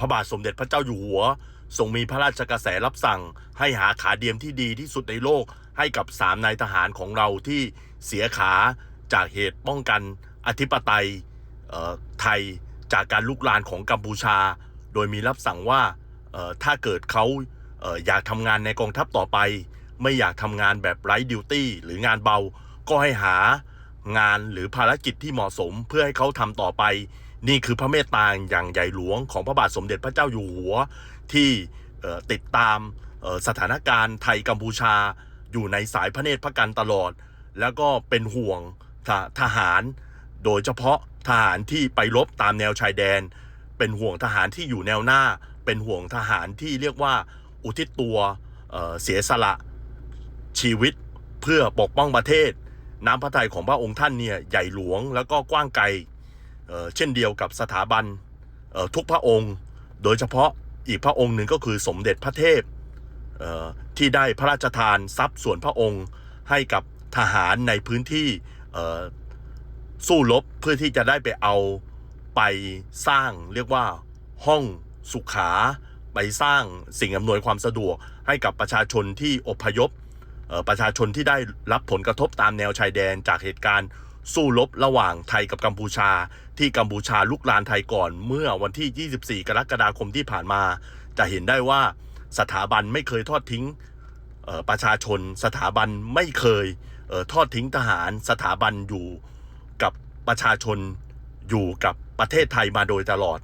พระบาทสมเด็จพระเจ้าอยู่หัวทรงมีพระราชกระแสรับสั่ง ให้หาขาเดียมที่ดีที่สุดในโลกให้กับสามนายทหารของเราที่เสียขาจากเหตุป้องกันอธิปไตยไทยจากการลุกลานของกัมพูชา โดยมีรับสั่งว่าถ้าเกิดเขาเอออยากทำงานในกองทัพต่อไป ไม่อยากทำงานแบบไร้ดิวตี้หรืองานเบา ก็ให้หางานหรือภารกิจที่เหมาะสมเพื่อให้เขาทำต่อไป นี่คือพระเมตตาอย่างใหญ่หลวงของพระบาทสมเด็จพระเจ้าอยู่หัว ที่ติดตามสถานการณ์ไทยกัมพูชา อยู่ในสายพระเนตรพระกันตลอด แล้วก็เป็นห่วงททหาร โดยเฉพาะทหารที่ไปรบตามแนวชายแดน เป็นห่วงทหารที่อยู่แนวหน้า เป็นห่วงทหารที่เรียกว่าอุทิศตัวเเสียสละชีวิตเพื่อปกป้องประเทศ น้ำพระทัยของพระองค์ท่านเนี่ยใหญ่หลวงแล้วก็กว้างไกล เช่นเดียวกับสถาบันทุกพระองค์ โดยเฉพาะอีกพระองค์หนึ่งก็คือสมเด็จพระเทพเที่ได้พระราชทานทรัพย์ส่วนพระองค์ให้กับทหารในพื้นที่สู้รบเพื่อที่จะได้ไปเอาไปสร้างเรียกว่าห้องสุขา ไปสร้างสิ่งอำนวยความสะดวกให้กับประชาชนที่อพยพประชาชนที่ได้รับผลกระทบตามแนวชายแดนจากเหตุการณ์ สู้รบระหว่างไทยกับกัมพูชา ที่กัมพูชาลุกลานไทยก่อนเมื่อวันที่ 24 กรกฎาคมที่ผ่านมา จะเห็นได้ว่าสถาบันไม่เคยทอดทิ้งประชาชน สถาบันไม่เคยเออทอดทิ้งทหาร สถาบันอยู่กับประชาชนอยู่กับประเทศไทยมาโดยตลอด